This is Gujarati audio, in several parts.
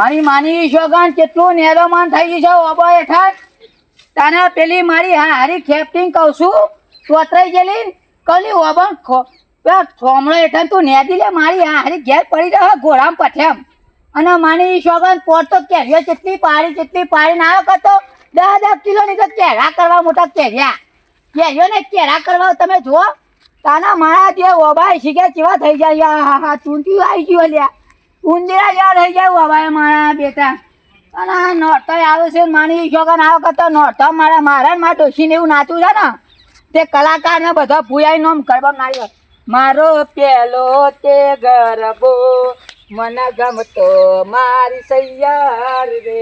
મારી માની શોગન કેટલું નેરોમાન થઈ ગયું છે, ઓબો હેઠળ. તને પેલી મારી હા હારી ખેપટીંગ કહું છું તોતરાઈ ગયેલી? ને કલી ઓબન પેલા હેઠળ તું નેદી લે, મારી હારી ઘેર પડી રહ્યો ઘોડામ પઠેમ અને માની શોગન પોટ તો કેરીઓ જેટલી પાડી જેટલી પાડીને ના કરતો દસ દસ કિલોની તો કેરા કરવા મોટા કેર્યા કેરીઓ ને કેરા કરવા તમે જુઓ, તાના મારા જે ઓબાય શીખે કેવા થઈ જાય ચૂંટી આવી ગયો લ્યા ઉંદરા યાર થઈ જાય હવે મારા બેટા. અને આ નોરતો આવે છે ને માની છોકરા આવો કરતો નોરતો મારા મારા ને મારા ડોશીને એવું નાચું છે ને. તે કલાકારને બધા ભૂયાઈ નોમ ગરબા માંડ્યો મારો પેલો તે ગરબો મને ગમતો મારી સૈયાર રે.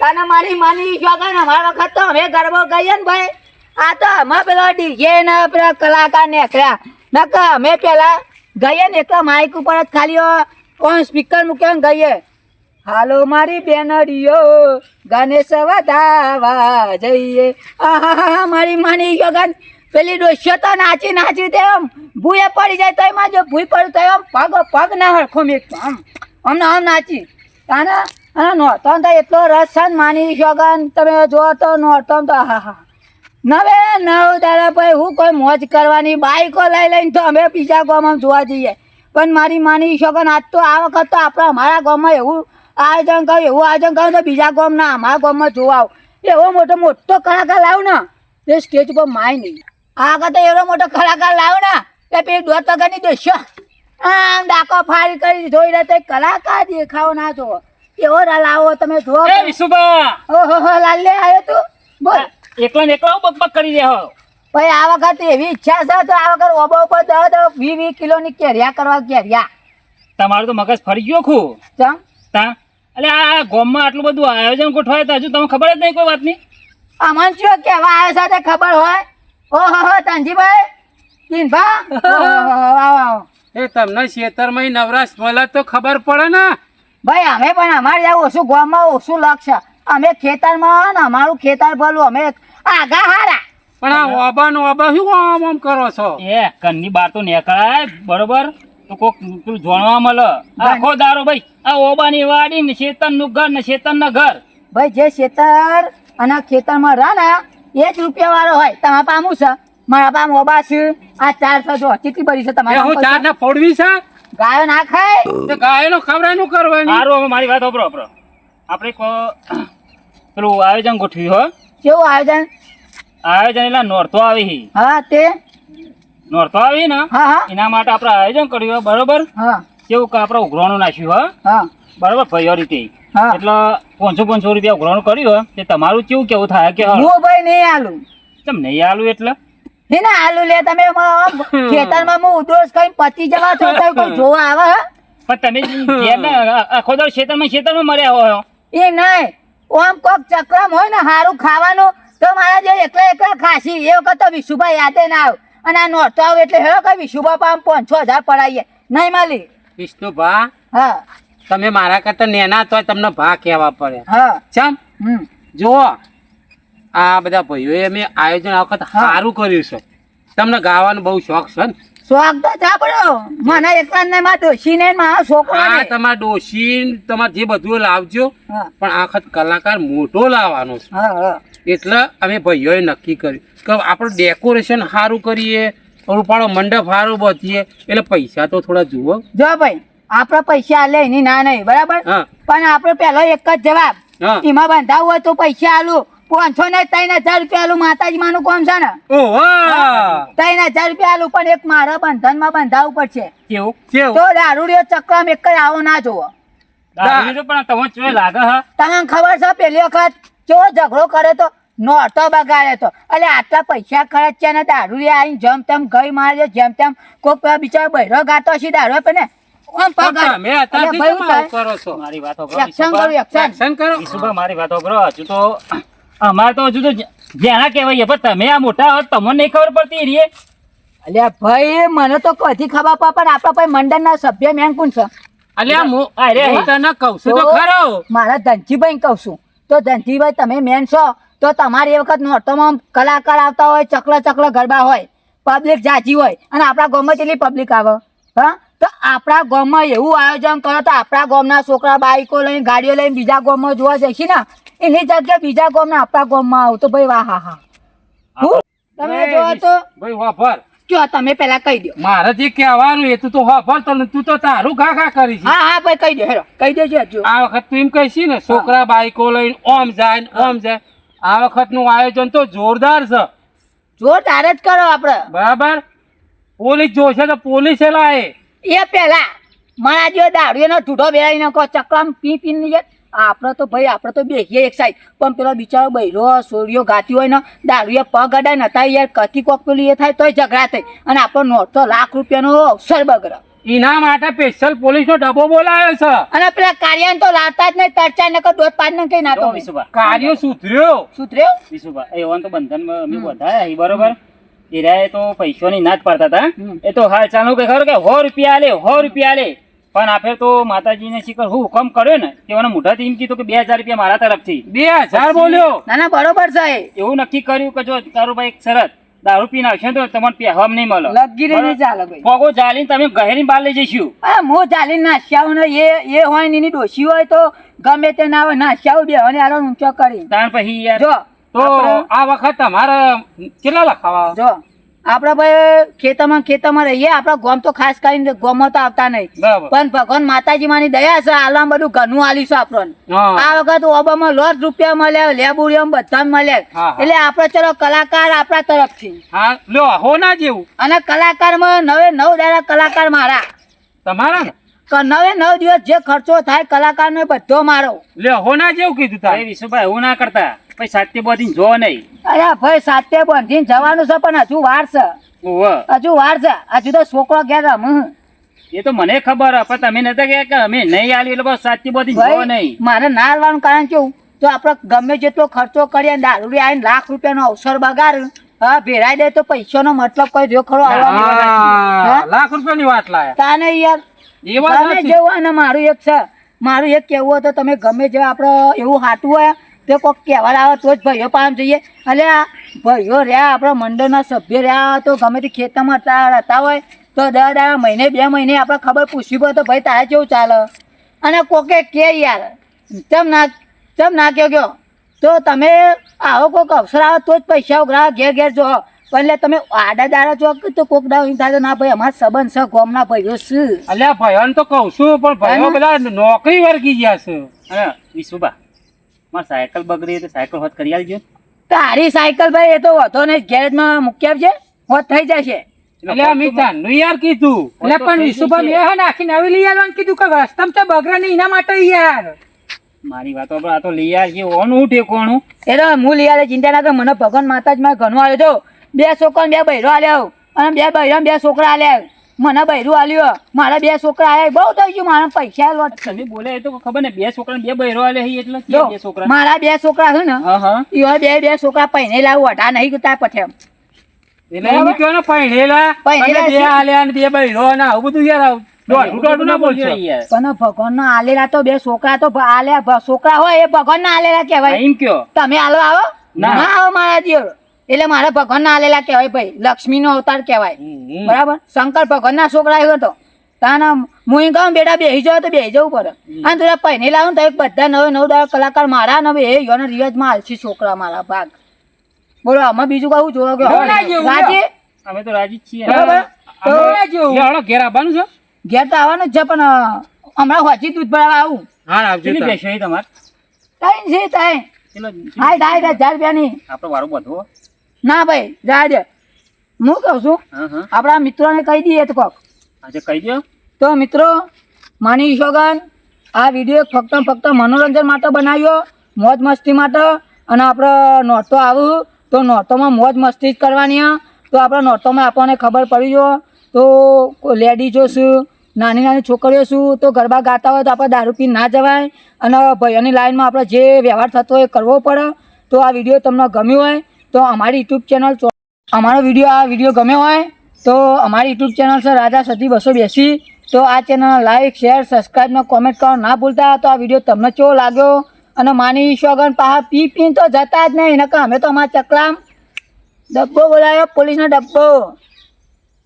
તને મારી માની છોકરા ને? મારા વખત તો અમે ગરબો ગઈએ ને ભાઈ. આ તો અમે પેલો ડીજે ને પેલા કલાકાર નીકળ્યા. નકર અમે પેલા ગઈએ ને એકલા માઇક ઉપર જ ખાલી ઓન સ્પીકર મૂક્યો ગઈએ? હાલો મારી બેનડીઓ, ગણેશ વધાવા જઈએ. આહા મારી માની ગગન પેલી ડોસ્યો તો નાચી નાચી તે આમ ભૂએ પડી જાય તો એમાં જો ભૂઈ પડ્યું તો આમ પગ પગ ના હરખો મેં આમ અમને આમ નાચી. તાને અને નોરતો તો એટલો રસ છે માની ગગન તમે જો તો નોરતો તો આહાહા. નવે નવ દાડા ભાઈ હું કોઈ મોજ કરવાની બાઈકો લઈ લઈને તો અમે બીજા ગામમાં જોવા જઈએ. પણ મારી માની શકન આજ તો આ વખત તો આપણે અમારા ગામમાં એવું આયોજન કર્યું એવું આયોજન કર્યું તો બીજા ગામના અમારા ગામમાં જોવા આવ. એવો મોટો મોટો કલાકાર લાવ ને તે સ્ટેજ ઉપર માય નહીં. આ વખતે એવો મોટો કલાકાર લાવ ને એ પેલી દોત વગરની દેશો આમ ડાકો ફાડી કરી જોઈ રહે કલાકાર દેખાવ ના જોવો. એવો ના લાવો તમે જોવો વિશુભા! ઓહો હો લાલે આવ્યો તું. બોલ. એકલો એકલો બકબક કરી રહ્યો. ભાઈ આ વખત એવી ઈચ્છા છે તો આ વખત ઓબો ઉપર દહ દહ વી વી કિલોની કેરિયા કરવા કેરિયા. તમારું તો મગજ ફરી ગયો ખું ચમ? તા? એટલે આ ગોમમાં આટલું બધું આયોજન ગોઠવાય તો હજુ તમને ખબર જ નહીં કોઈ વાતની? અમન શું કેવા આવ્યો સાથે ખબર હોય? ઓહો હો તનજીભાઈ. કિનભા આવો આવો. એ તમને ખેતરમાં નવરાશ મળે તો ખબર પડે ને. ભાઈ અમે પણ અમારે જાવ ઓછું ગોમમાં ઓછું લક્ષ. અમે ખેતરમાં ને અમારું ખેતર ભલું. અમે આગા હારા. પણ આ ઓબા નો ઓબા શું આમ આમ કરો છો? એ ઘરની બાર તો નીકળાય બરોબર? તો કોક પેલું જોણવા મળે. આખો દારો ભાઈ. આ ઓબાની વાડી ને શેતનનું ઘર ને શેતન ના ઘર. ભાઈ જે શેતર અને ખેતરમાં રહે ને એ જ રૂપિયા વાળો હોય. તમારા પામું છે? મારા પામ ઓબા છે. આ ચારસો જો કેટલી બધી છે તમારે હું ચાર ને ફોડવી છે? ગાયો ના ખાય? ગાયો નો ખવડાયનું કરવાની? સારું હવે મારી વાત હોભરો હોભરો આપણે પેલું આયોજન ગોઠવ્યું હો. કેવું આયોજન? આયોજન એટલે નોરતો આવી હા. તે? નોરતો આવી ને? એના માટે આપણે આયોજન કર્યું બરોબર? હા. કેવું કે આપણે ઉઘરાણું નાખ્યું હો. હા. બરોબર ભાઈઓ રીતે એટલે પાંચસો પાંચસો રૂપિયા ઉઘરાણું કર્યું તે તમારું કેવું કેવું થાય કે હું ભાઈ નહીં આલું. તમે નહીં આલુ એટલે? નહીં ના આલુ લે તમે ખેતરમાં હું ઉદોસ કઈ પતી જવા છો તો કોઈ જોવા આવે પણ તમે આખો દર ખેતરમાં ખેતરમાં મર્યા હોય એ નહીં ઓમ કોક ચક્રમ હોય ને સારું ખાવાનું તો મારા જે એકલા એકલા ખાસી. એ વખત તો વિશુભા યાદે ના આવ અને આ નોરતો આવ એટલે હેરો કઈ વિશુભા પામ પાંચસો હજાર પડાવીએ નહીં માલી? વિષ્ણુભા હા. તમે મારા કરતા નેના તો તમને ભા કહેવા પડે. હા. ચમ? જુઓ આ બધા ભાઈઓએ મેં આયોજન આ વખત સારું કર્યું છે. તમને ગાવાનો બહુ શોખ છે ને? શોખ તો પડ્યો મને એકલા ને માં ડોશી ને મારા છોકરો હા તમારા ડોશી તમારે જે બધું લાવજો. પણ આ વખત કલાકાર મોટો લાવવાનો છે. હા હા. એટલે અમે ભાઈઓએ નક્કી કર્યું કે આપણે ડેકોરેશન સારું કરીએ રૂપાળો મંડપ સારું બધીએ એટલે પૈસા તો થોડા જુઓ. જો ભાઈ આપણા પૈસા આલે એની ના નહીં બરાબર? પણ આપણો પહેલો એક જ જવાબ. એમાં બંધાવું હોય તો પૈસા આલું. પાંચસો ને ત્રણ હજાર રૂપિયા આલું માતાજી માનું કોમ છે ને? ત્રણ હજાર રૂપિયા આલું પણ એક મારા બંધનમાં બંધાવવું પડશે તો દારૂડિયો ચક્રમ એક જ આવો ના જોવો પણ લાગે તમને ખબર છે પેલી વખત કેવો ઝઘડો કરે તો નોરતો બગાડે તો. એટલે આટલા પૈસા ખર્ચ્યા ને દારૂડિયા આવીને જેમ તેમ ગઈ મારે જેમ તેમ કોક બિચારો બહેરો ગાતો છે દારૂ અમારે તો હજુ તો પણ તમે આ મોટા હો તમને નહીં ખબર પડતી રે અલ્યા ભાઈ મને તો કથી ખબર પડે પણ આપણા ભાઈ મંડળના સભ્ય મેં કોણ છે? અલ્યા હું અરે, તને કહું છું તો તો- ખરો. મારા ધનજીભાઈ કહું છું. તો ધનજીભાઈ તમે મેન છો? તો તમારી એ વખત નોરતોમાં કલાકાર આવતા હોય ચકલો ચકલો ગરબા હોય પબ્લિક જાજી હોય અને આપણા ગામમાં કેટલી પબ્લિક આવે? હા? તો આપણા ગામમાં એવું આયોજન કરો તો આપણા ગામના છોકરા બાઈકો લઈને ગાડીઓ લઈને બીજા ગામમાં જોવા જશે ને એની જગ્યાએ બીજા ગામના આપણા ગામમાં આવું તો ભાઈ વાહ હા હા? તમે જો તો. ભાઈ વાપર કયો તમે પેલા કહી દો. મારે જે કહેવાનું એ તું તો વાપર તો તું તો તારું ઘા ઘા કરી હા હા ભાઈ કહી દો હેરો કહી દેજો આ વખત તું એમ કહીશ ને છોકરા બાઈકો લઈને ઓમ જાય ઓમ જાય. આ વખતનું આયોજન તો જોરદાર છે. જોરદાર જ કરો આપણે બરાબર? પોલીસ જોશે તો પોલીસ લાવે એ પેલા મારા જેવો દારૂનો ઠૂઠો બેરાઈ નાખો ચકલામ પી પી ને આપણે તો ભાઈ આપણે તો બેસીએ એક સાઈડ. પણ પેલો બિચારો બૈરો સોરીઓ ગાતી હોય ને દારૂએ પગ અડાય નતા યાર કથી કોક પેલું એ થાય તોય ઝઘડા થાય. અને આપણો નોટ તો લાખ રૂપિયાનો અવસર બગડે. એના માટે સ્પેશિયલ પોલીસ નો ડબ્બો બોલાયો છે. અને પેલા કાર્યાન તો લાવતા જ નહીં તરચા નકર દોધ પાડ ને કઈ નાખો વિશુભા કાર્યો સુધર્યો. સુધર્યો? વિશુભા એવાન તો બંધનમાં અમે વધાયા એ બરોબર? એરાએ તો પૈસાની ના જ પાડતા હતા એ તો હાલ ચાલુ કે ખરો કે સો રૂપિયા લે સો રૂપિયા લે પણ આપણે તો માતાજીને શીખર હું હુકમ કર્યો ને તેઓને મોઢાથી એમ કીધું કે બે હજાર રૂપિયા મારા તરફથી. બે હજાર બોલ્યો? ના ના બરોબર છે એવું નક્કી કર્યું કે જો તારું ભાઈ એક શરત દારૂ પીને આવશે તો તમને પહેરવામાં નહીં મળે. લગીરે નહીં ચાલે ભાઈ. પગો તમે ગહેરી બહાર લઈ જઈશું. આ મો ચાલી નાશ્યાઓ ને એ એ હોય ને એની ડોશી હોય તો ગમે તે ના હોય નાશ્યાઓ બે અને આરો ઊંચો કરી તાણ પછી યાર જો તો આ વખત તમારે કેટલા લખાવા? જો. આપડે ભાઈ ખેતરમાં ખેતરમાં રહીએ. આપડા ગોમ તો ખાસ કરીને ગોમમાં તો આવતા નહીં. પણ ભગવાન માતાજી માની દયા છે. આલામ બધું ઘરનું આલીશું આપણને. આ વખત ઓબામાં લોટ રૂપિયા મળ્યા લેબુરિયમ બધા મળ્યા. હા, હા. એટલે આપણે ચલો કલાકાર આપણા તરફથી. હા લ્યો હો જેવું. અને કલાકારમાં નવે નવ દાડા કલાકાર મારા. તમારા નવે નવ દિવસ જે ખર્ચો થાય કલાકારનો ને બધો મારો. લે હોના જેવું કીધું તારે. વિશુભાઈ ના કરતા. પછી સાત્ય બધી જો નહીં. અરે ભાઈ સાથે બંધીને જવાનું છે પણ હજુ વાર છે. હજુ વાર છે. હજુ તો છોકરો રમ એ તો મને ખબર પણ તમે નતા ગયા કે અમે નહીં આલી એટલે બસ સાચી બધી જો નહીં. મારે ના હાલવાનું કારણ કેવું તો આપણે ગમે જેટલો ખર્ચો કરીએ દારૂડી આવીને લાખ રૂપિયાનો અવસર બગાડ હા ભેરાઈ દે તો પૈસાનો મતલબ કોઈ જો ખરો લાખ રૂપિયાની વાત લાયા. તાને યાર એ વાત જેવું અને મારું એક છે. મારું એક કેવું હોય તો તમે ગમે જેવા આપણે એવું હાટું હોય તો કોઈક કહેવા આવે તો જ ભાઈઓ પામ જઈએ. એટલે આ ભાઈઓ રહ્યા આપણા મંડળના સભ્ય રહ્યા તો ગમે તે ખેતરમાં રહેતા હોય તો દર દર મહિને બે મહિને આપણે ખબર પૂછવી પડે તો ભાઈ તારે કેવું ચાલે? અને કોકે કે યાર ચમ ના ચમ ના કહો કહો તો તમે આવો કોઈક અવસર આવે તો જ પૈસા ઉઘરા ઘેર ઘેર જો. પણ એટલે તમે આડા દાડા જો તો કોક દાવ થાય ના ભાઈ અમારા સંબંધ છે ગોમના ભાઈઓ છે. અલ્યા ભાઈઓ તો કહું છું પણ ભાઈઓ બધા નોકરી વર્ગી ગયા છે. અને વિશુભા મારી સાયકલ બગડી તો સાયકલ હોત કરી આલજો. તારી સાયકલ ભાઈ એ તો વધો ને ગેરેજમાં મૂકી આવજે હોત થઈ જશે. એટલે અમે તારનું યાર કીધું. એટલે પણ વિશુભા મેં હે નાખીને નવી લઈ આવવાનું કીધું કે રસ્તમ તો બગડે નહીં એના માટે યાર. મારી વાતો આ તો લઈ આવી ઓનું ઉઠે કોણું. એ તો હું લઈ આવે ચિંતા ના કર મને ભગવાન માતા જ મારે ઘણું આવ્યો છો બે છોકરા બે બૈરો આલ્યો અને બે બૈરો બે છોકરા આલ્યા મને બૈરું આલ્યો મારા બે છોકરા આલ્યા બહુ થઈ ગયું મારા પૈસા આલવા તમે બોલે એ તો ખબર ને બે છોકરા બે બૈરો આલે હી એટલે બે છોકરા? મારા બે છોકરા છે ને એવા બે બે છોકરા પૈને લાવ અઢા નહીં ગતા પછી એમ. એટલે એમ કહો ને પૈણેલા પૈણેલા બે આલ્યા ને બે બૈરો ને આવું બધું યાર આવું. દોઢું દોઢું ના બોલશો. યાર પણ ભગવાન ના આલેલા તો બે છોકરા તો આલ્યા છોકરા હોય એ ભગવાન ના આલેલા કેવાય એમ કયો. તમે હાલો આવો. ના. ના આવો મારા જીવ. એટલે મારા ભગવાન ના આલેલા કહેવાય ભાઈ લક્ષ્મી નો અવતાર કહેવાય. બરાબર? શંકર ભગવાન ના છોકરા આવ્યો હતો. તાના હું કહું બેટા બેસી જાવ તો બેસી જવું પડે અને તું પહેરી લાવું તો એક બધા નવે નવ દાડા કલાકાર મારા નવે એ યોના રિવાજમાં હાલશે છોકરા મારા ભાગ. બોલો આમાં બીજું કહું જોવા ગયો? રાજી? અમે તો રાજી છીએ. બરાબર? ઘેર આવવાનું છે? ઘેર તો આવવાનું જ છે પણ હમણાં હોજી દૂધ ભરાવા આવું. હા આવજો. બેસો તમારે? તઈ છે તઈ હાય હાય હજાર રૂપિયાની. આપણો વારો બધો. ના ભાઈ જા દે હું કહું છું આપણા મિત્રોને કહી દઈએ તો કોક. આજે કહી દો તો મિત્રો માની ઈશોગન આ વીડિયો ફક્ત ફક્ત મનોરંજન માટે બનાવ્યો મોજ મસ્તી માટે અને આપણે નોટો આવું તો નોટોમાં મોજ મસ્તી જ કરવાની. તો આપણે નોટોમાં આપણને ખબર પડી જો તો લેડીઝો શું નાની નાની છોકરીઓ શું તો ગરબા ગાતા હોય તો આપણે દારૂ પી ના જવાય અને ભાઈઓની લાઈનમાં આપણે જે વ્યવહાર થતો હોય એ કરવો પડે તો આ વીડિયો તમને ગમ્યો હોય તો અમારી યુટ્યુબ ચેનલ અમારો વીડિયો આ વીડિયો ગમ્યો હોય તો અમારી યુટ્યુબ ચેનલ છે રાજા સતી બસો બેસી. તો આ ચેનલ લાઈક શેર સબસ્ક્રાઈબનો કોમેન્ટ કરવાનું ના ભૂલતા તો આ વીડિયો તમને કેવો લાગ્યો? અને માની શોગન પાહા પી પી તો જતા જ નહીં નકર અમે તો અમારા ચકલામ ડબ્બો બોલાયો પોલીસનો ડબ્બો.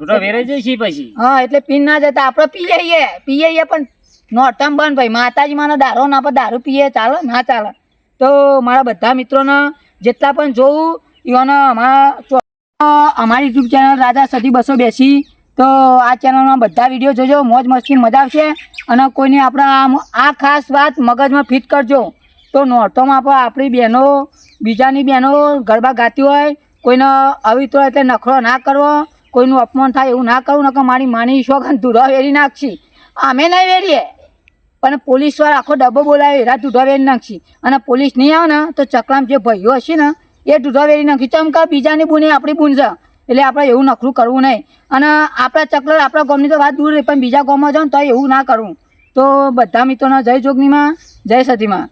વેરાઈ જાય છે પછી? હા એટલે પીન ના જતા. આપણે પી જઈએ પીએ જઈએ પણ નોટમ બંધ ભાઈ. માતાજી માનો દારો ના પણ દારૂ પીએ ચાલે ના ચાલે. તો મારા બધા મિત્રોને જેટલા પણ જોવું એવાને અમારા અમારી યુટ્યુબ ચેનલ રાજા સદી બસો બેસી. તો આ ચેનલમાં બધા વીડિયો જોજો, મોજ મસ્તી મજા આવશે. અને કોઈને આપણા આ ખાસ વાત મગજમાં ફિટ કરજો. તો નોરતોમાં પણ આપણી બહેનો, બીજાની બહેનો ગરબા ગાતી હોય, કોઈને આવી એટલે નખરો ના કરવો, કોઈનું અપમાન થાય એવું ના કરવું, નકર મારી માની શોખન ધૂરા વેરી નાખશી. અમે નહીં વેરીએ. પણ પોલીસવાળા આખો ડબ્બો બોલાવે, એરા દૂધા વેરી નાખશી. અને પોલીસ નહીં આવે ને, તો ચકલામ જે ભાઈઓ હશે ને એ દૂધા વેરી નાખી ચમકા બીજાની બુની આપણી બુન છે. એટલે આપણે એવું નખરું કરવું નહીં. અને આપણા ચકલર આપણા ગામની તો વાત દૂર રહી, પણ બીજા ગામમાં જાઓ તો એવું ના કરવું તો બધા મિત્રોના જય જોગનીમાં જય સતીમાં.